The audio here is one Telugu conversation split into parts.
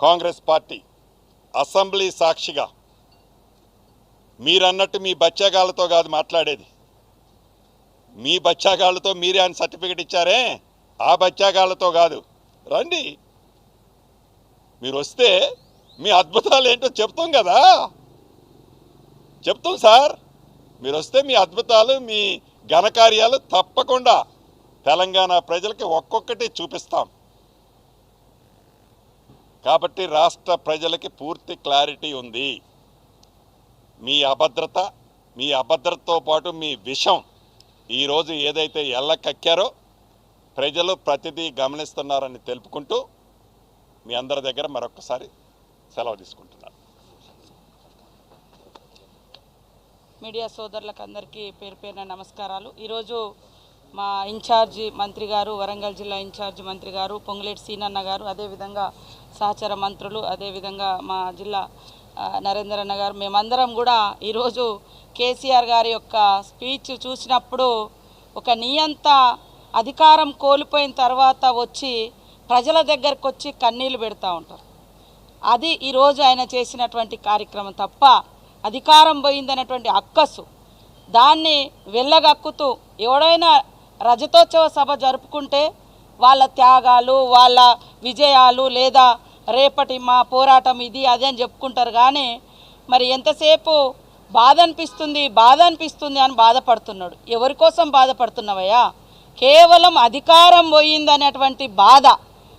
కాంగ్రెస్ పార్టీ అసెంబ్లీ సాక్షిగా మీరన్నట్టు మీ బచ్చాగాళ్ళతో కాదు మాట్లాడేది. మీ బచ్చాగాళ్ళతో మీరే ఆయన సర్టిఫికెట్ ఇచ్చారే? ఆ బచ్చాగాళ్ళతో కాదు. రండి. మీరు వస్తే మీ అద్భుతాలు ఏంటో చెప్తాం కదా. చెప్తాం సార్. మీరు వస్తే మీ అద్భుతాలు మీ ఘనకార్యాలు తప్పకుండా తెలంగాణ ప్రజలకి ఒక్కొక్కటి చూపిస్తాం. కాబట్టి రాష్ట్ర ప్రజలకి పూర్తి క్లారిటీ ఉంది. మీ అభద్రత మీ అభద్రతతో పాటు మీ విషం ఈరోజు ఏదైతే ఎల్లకక్కారో ప్రజలు ప్రతిదీ గమనిస్తున్నారని తెలుపుకుంటూ మీ అందరి దగ్గర మరొకసారి సెలవు తీసుకుంటున్నాను. మీడియా సోదరులకు అందరికీ పేరు పేరున నమస్కారాలు. ఈరోజు మా ఇన్ఛార్జి మంత్రి గారు వరంగల్ జిల్లా ఇన్ఛార్జి మంత్రి గారు పొంగులేటి సీనన్న గారు అదేవిధంగా సహచర మంత్రులు అదేవిధంగా మా జిల్లా ఆ, నరేందర్ అన్న గారు. మేమందరం కూడా ఈరోజు కేసీఆర్ గారి యొక్క స్పీచ్ చూసినప్పుడు ఒక నియంత అధికారం కోల్పోయిన తర్వాత వచ్చి ప్రజల దగ్గరకు వచ్చి కన్నీళ్ళు పెడతా ఉంటారు. అది ఈరోజు ఆయన చేసినటువంటి కార్యక్రమం తప్ప అధికారం పోయిందనేటువంటి అక్కసు. దాన్ని వెళ్ళగక్కుతూ ఎవడైనా రజతోత్సవ సభ జరుపుకుంటే వాళ్ళ త్యాగాలు వాళ్ళ విజయాలు లేదా రేపటి మా పోరాటం ఇది అది అని చెప్పుకుంటారు. కానీ మరి ఎంతసేపు బాధ అనిపిస్తుంది బాధ అనిపిస్తుంది అని బాధపడుతున్నాడు. ఎవరి కోసం బాధపడుతున్నావయ్యా? కేవలం అధికారం పోయిందనేటువంటి బాధ.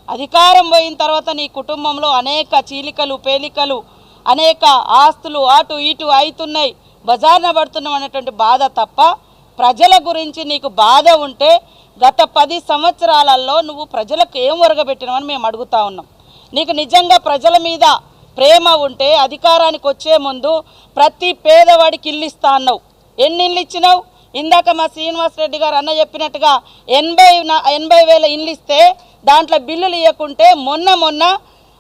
అధికారం పోయిన తర్వాత నీ కుటుంబంలో అనేక చీలికలు పేలికలు అనేక ఆస్తులు అటు ఇటు అవుతున్నాయి బజార్న పడుతున్నాం అనేటువంటి బాధ తప్ప ప్రజల గురించి నీకు బాధ ఉంటే గత పది సంవత్సరాలలో నువ్వు ప్రజలకు ఏం ఒరగబెట్టినవని మేము అడుగుతా ఉన్నాం. నీకు నిజంగా ప్రజల మీద ప్రేమ ఉంటే అధికారానికి వచ్చే ముందు ప్రతి పేదవాడికి ఇల్లు ఇస్తా అన్నావు. ఎన్ని ఇల్లు ఇచ్చినావు? ఇందాక మా శ్రీనివాస్ రెడ్డి గారు అన్న చెప్పినట్టుగా ఎనభై ఎనభై వేల ఇల్లు ఇస్తే దాంట్లో బిల్లులు ఇవ్వకుంటే మొన్న మొన్న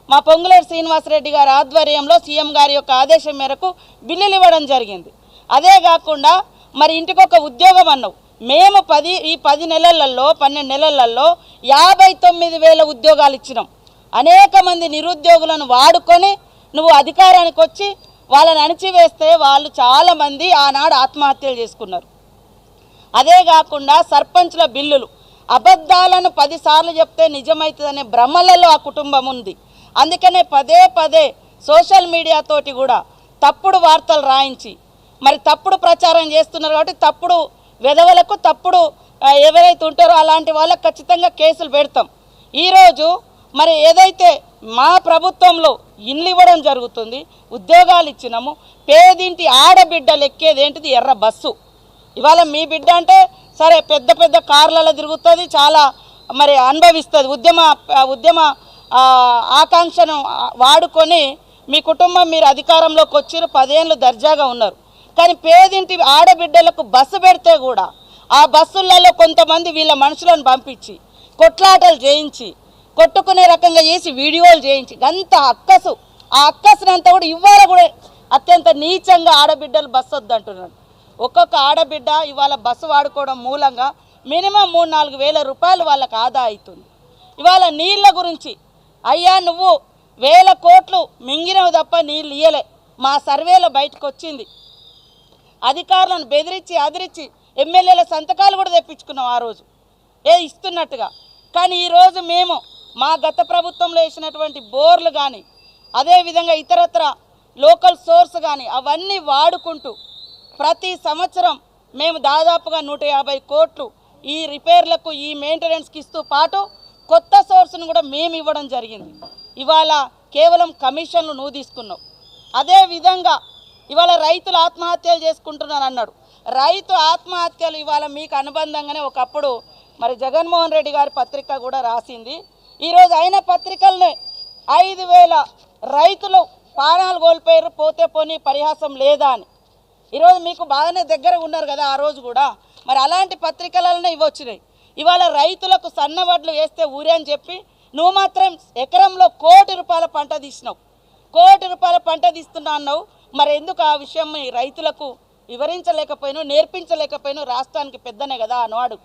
మా పొంగులేరు శ్రీనివాసరెడ్డి గారి ఆధ్వర్యంలో సీఎం గారి యొక్క ఆదేశం మేరకు బిల్లులు ఇవ్వడం జరిగింది. అదే కాకుండా మరి ఇంటికి ఒక ఉద్యోగం అన్నావు. మేము పది ఈ పది నెలలలో పన్నెండు నెలలలో యాభై తొమ్మిది వేల ఉద్యోగాలు ఇచ్చినాం అనేక మంది నిరుద్యోగులను వాడుకొని నువ్వు అధికారానికి వచ్చి వాళ్ళని అణిచివేస్తే వాళ్ళు చాలామంది ఆనాడు ఆత్మహత్యలు చేసుకున్నారు. అదే కాకుండా సర్పంచ్ల బిల్లులు. అబద్ధాలను పదిసార్లు చెప్తే నిజమవుతుందనే భ్రమలలో ఆ కుటుంబం ఉంది. అందుకనే పదే పదే సోషల్ మీడియాతోటి కూడా తప్పుడు వార్తలు రాయించి మరి తప్పుడు ప్రచారం చేస్తున్నారు కాబట్టి తప్పుడు వెధవలకు తప్పుడు ఎవరైతే ఉంటారో అలాంటి వాళ్ళకు ఖచ్చితంగా కేసులు పెడతాం. ఈరోజు మరి ఏదైతే మా ప్రభుత్వంలో ఇల్లు ఇవ్వడం జరుగుతుంది ఉద్యోగాలు ఇచ్చినాము పేదింటి ఆడబిడ్డలు ఎక్కేది ఏంటిది? ఎర్ర బస్సు. ఇవాళ మీ బిడ్డ అంటే సరే పెద్ద పెద్ద కార్లలో తిరుగుతుంది చాలా మరి అనుభవిస్తుంది. ఉద్యమ ఉద్యమ ఆకాంక్షను వాడుకొని మీ కుటుంబం మీరు అధికారంలోకి వచ్చిరు పదేళ్ళు దర్జాగా ఉన్నారు. కానీ పేదింటి ఆడబిడ్డలకు బస్సు పెడితే కూడా ఆ బస్సులలో కొంతమంది వీళ్ళ మనుషులను పంపించి కొట్లాటలు చేయించి కొట్టుకునే రకంగా చేసి వీడియోలు చేయించి అంత అక్కసు. ఆ అక్కసునంతా కూడా ఇవాళ కూడా అత్యంత నీచంగా ఆడబిడ్డలు బస్సు వద్దంటున్నాడు ఒక్కొక్క ఆడబిడ్డ ఇవాళ బస్సు వాడుకోవడం మూలంగా మినిమం మూడు నాలుగు వేల రూపాయలు వాళ్ళకి ఆదా అవుతుంది ఇవాళ నీళ్ళ గురించి అయ్యా నువ్వు వేల కోట్లు మింగినవి తప్ప నీళ్ళు ఇయ్యలే. మా సర్వేలో బయటకు వచ్చింది అధికారులను బెదిరించి అదిరించి ఎమ్మెల్యేల సంతకాలు కూడా తెప్పించుకున్నాం ఆ రోజు. ఏ ఇస్తున్నట్టుగా. కానీ ఈరోజు మేము మా గత ప్రభుత్వంలో వేసినటువంటి బోర్లు కానీ అదేవిధంగా ఇతరత్ర లోకల్ సోర్స్ కానీ అవన్నీ వాడుకుంటూ ప్రతి సంవత్సరం మేము దాదాపుగా నూట యాభై కోట్లు ఈ రిపేర్లకు ఈ మెయింటెనెన్స్కి ఇస్తూ పాటు కొత్త సోర్స్ను కూడా మేము ఇవ్వడం జరిగింది. ఇవాళ కేవలం కమిషన్లు నువ్వు తీసుకున్నావు. అదే విధంగా ఇవాళ రైతులు ఆత్మహత్యలు చేసుకుంటున్నారు అన్నాడు. రైతు ఆత్మహత్యలు ఇవాళ మీకు అనుబంధంగానే ఒకప్పుడు మరి జగన్మోహన్ రెడ్డి గారి పత్రిక కూడా రాసింది. ఈరోజు అయిన పత్రికలనే ఐదు వేల రైతులు ప్రాణాలు కోల్పోయారు పోతే పోనీ పరిహాసం లేదా అని. ఈరోజు మీకు బాగానే దగ్గర ఉన్నారు కదా ఆ రోజు కూడా. మరి అలాంటి పత్రికలనే ఇవ్వచ్చినాయి ఇవాళ రైతులకు సన్నవడ్లు వేస్తే ఊరే అని చెప్పి నువ్వు మాత్రం ఎకరంలో కోటి రూపాయల పంట తీసినావు. కోటి రూపాయల పంట తీస్తున్నా అన్నావు. మరి ఎందుకు ఆ విషయం రైతులకు వివరించలేకపోయినా నేర్పించలేకపోయినా రాష్ట్రానికి పెద్దనే కదా అన్నవాడు.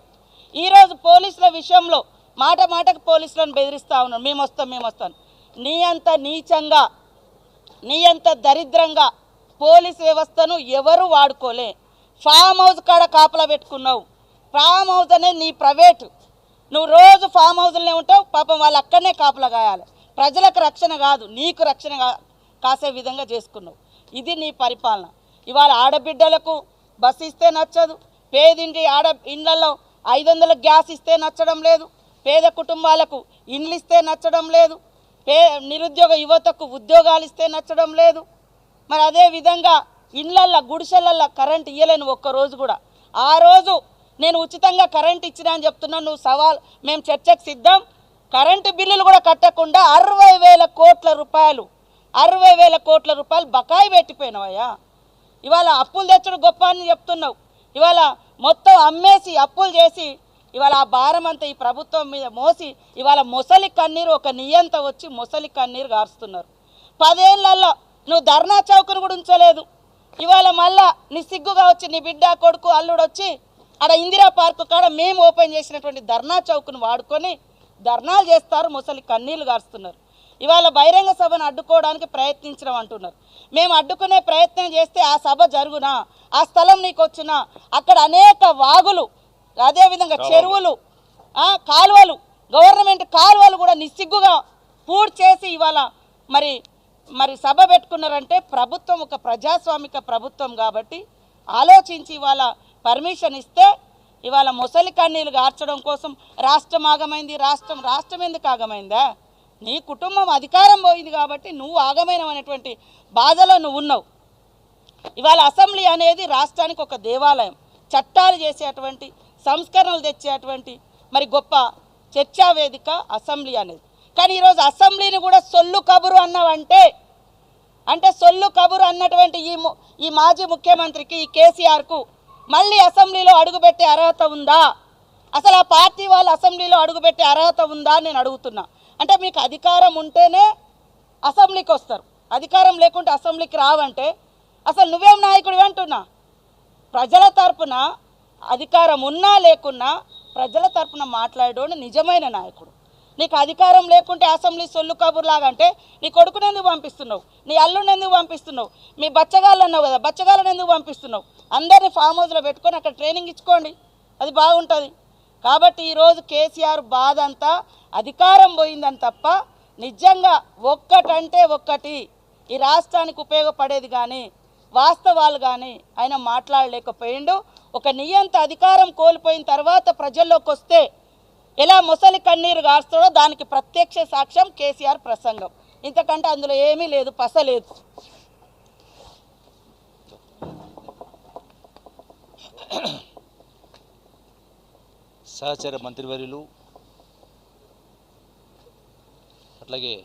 ఈరోజు పోలీసుల విషయంలో మాట మాటకు పోలీసులను బెదిరిస్తా ఉన్నాను మేము వస్తాం మేము వస్తాం. నీ అంత నీచంగా నీ అంత దరిద్రంగా పోలీస్ వ్యవస్థను ఎవరు వాడుకోలే. ఫామ్ హౌస్ కాడ కాపలా పెట్టుకున్నావు. ఫామ్ హౌస్ అనేది నీ ప్రైవేటు. నువ్వు రోజు ఫామ్ హౌస్లోనే ఉంటావు పాపం వాళ్ళు అక్కడనే కాపలా కాయాలి. ప్రజలకు రక్షణ కాదు నీకు రక్షణ కా- కాసే విధంగా చేసుకున్నావు. ఇది నీ పరిపాలన. ఇవాళ ఆడబిడ్డలకు బస్సు ఇస్తే నచ్చదు. పేదింటి ఆడ ఇండ్లలో ఐదు వందల గ్యాస్ ఇస్తే నచ్చడం లేదు. పేద కుటుంబాలకు ఇండ్లు ఇస్తే నచ్చడం లేదు. పే నిరుద్యోగ యువతకు ఉద్యోగాలు ఇస్తే నచ్చడం లేదు. మరి అదే విధంగా ఇండ్లల్లో గుడిసెలల్లో కరెంట్ ఇయ్యలేను ఒక్కరోజు కూడా. ఆ రోజు నేను ఉచితంగా కరెంట్ ఇచ్చినా అని చెప్తున్నాను నువ్వు సవాల్ మేము చర్చకు సిద్ధం. కరెంటు బిల్లులు కూడా కట్టకుండా అరవై వేల కోట్ల రూపాయలు అరవై వేల కోట్ల రూపాయలు బకాయి పెట్టిపోయినావయ్యా. ఇవాళ అప్పులు తెచ్చడం గొప్ప అని చెప్తున్నావు. ఇవాళ మొత్తం అమ్మేసి అప్పులు చేసి ఇవాళ ఆ భారం అంతా ఈ ప్రభుత్వం మీద మోసి ఇవాళ మొసలి కన్నీరు ఒక నియంత వచ్చి మొసలి కన్నీరు గారుస్తున్నారు. పదేళ్ళలో నువ్వు ధర్నా చౌకను కూడా ఉంచలేదు. ఇవాళ మళ్ళా నీ సిగ్గుగా వచ్చి నీ బిడ్డ కొడుకు అల్లుడు వచ్చి ఆడ ఇందిరా పార్కు కాడ మేము ఓపెన్ చేసినటువంటి ధర్నా చౌక్ను వాడుకొని ధర్నాలు చేస్తారు ముసలి కన్నీళ్ళు గారుస్తున్నారు. ఇవాళ బహిరంగ సభను అడ్డుకోవడానికి ప్రయత్నించడం అంటున్నారు. మేము అడ్డుకునే ప్రయత్నం చేస్తే ఆ సభ జరుగునా? ఆ స్థలం నీకు వచ్చినా? అక్కడ అనేక వాగులు అదేవిధంగా చెరువులు కాలువలు గవర్నమెంట్ కాలువలు కూడా నిస్సిగ్గుగా పూర్తి చేసి ఇవాళ మరి మరి సభ పెట్టుకున్నారంటే ప్రభుత్వం ఒక ప్రజాస్వామిక ప్రభుత్వం కాబట్టి ఆలోచించి ఇవాళ పర్మిషన్ ఇస్తే ఇవాళ ముసలి కన్నీళ్ళు గార్చడం కోసం రాష్ట్రం ఆగమైంది రాష్ట్రం రాష్ట్రం ఎందుకు ఆగమైందా? నీ కుటుంబం అధికారం పోయింది కాబట్టి నువ్వు ఆగమైనటువంటి బాధలో నువ్వు ఉన్నావు. ఇవాళ అసెంబ్లీ అనేది రాష్ట్రానికి ఒక దేవాలయం. చట్టాలు చేసేటువంటి సంస్కరణలు తెచ్చేటువంటి మరి గొప్ప చర్చా వేదిక అసెంబ్లీ అనేది. కానీ ఈరోజు అసెంబ్లీని కూడా సొల్లు కబురు అన్నావంటే అంటే సొల్లు కబురు అన్నటువంటి ఈ ఈ మాజీ ముఖ్యమంత్రికి ఈ కేసీఆర్కు మళ్ళీ అసెంబ్లీలో అడుగుపెట్టే అర్హత ఉందా? అసలు ఆ పార్టీ వాళ్ళు అసెంబ్లీలో అడుగుపెట్టే అర్హత ఉందా నేను అడుగుతున్నా. అంటే మీకు అధికారం ఉంటేనే అసెంబ్లీకి వస్తారు. అధికారం లేకుంటే అసెంబ్లీకి రావంటే అసలు నువ్వేం నాయకుడు అంటున్నా? ప్రజల తరపున అధికారం ఉన్నా లేకున్నా ప్రజల తరపున మాట్లాడేవాడు నిజమైన నాయకుడు. నీకు అధికారం లేకుంటే అసెంబ్లీ సొల్లు కబుర్లాగంటే నీ కొడుకుని ఎందుకు పంపిస్తున్నావు? నీ అల్లుని ఎందుకు పంపిస్తున్నావు? మీ బచ్చగాళ్ళు అన్నావు కదా బచ్చగాళ్ళని ఎందుకు పంపిస్తున్నావు? అందరినీ ఫామ్ హౌస్లో పెట్టుకొని అక్కడ ట్రైనింగ్ ఇచ్చుకోండి. అది బాగుంటుంది. కాబట్టి ఈరోజు కేసీఆర్ బాధ అంతా అధికారం పోయిందని తప్ప నిజంగా ఒక్కటంటే ఒక్కటి ఈ రాష్ట్రానికి ఉపయోగపడేది కానీ వాస్తవాలు కానీ ఆయన మాట్లాడలేకపోయిండు. ఒక నియంత అధికారం కోల్పోయిన తర్వాత ప్రజల్లోకి వస్తే ఎలా ముసలి కన్నీరు గారుస్తాడో దానికి ప్రత్యక్ష సాక్ష్యం కేసీఆర్ ప్రసంగం. ఇంతకంటే అందులో ఏమీ లేదు పస లేదు. సహచర మంత్రివర్యులు అట్లాగే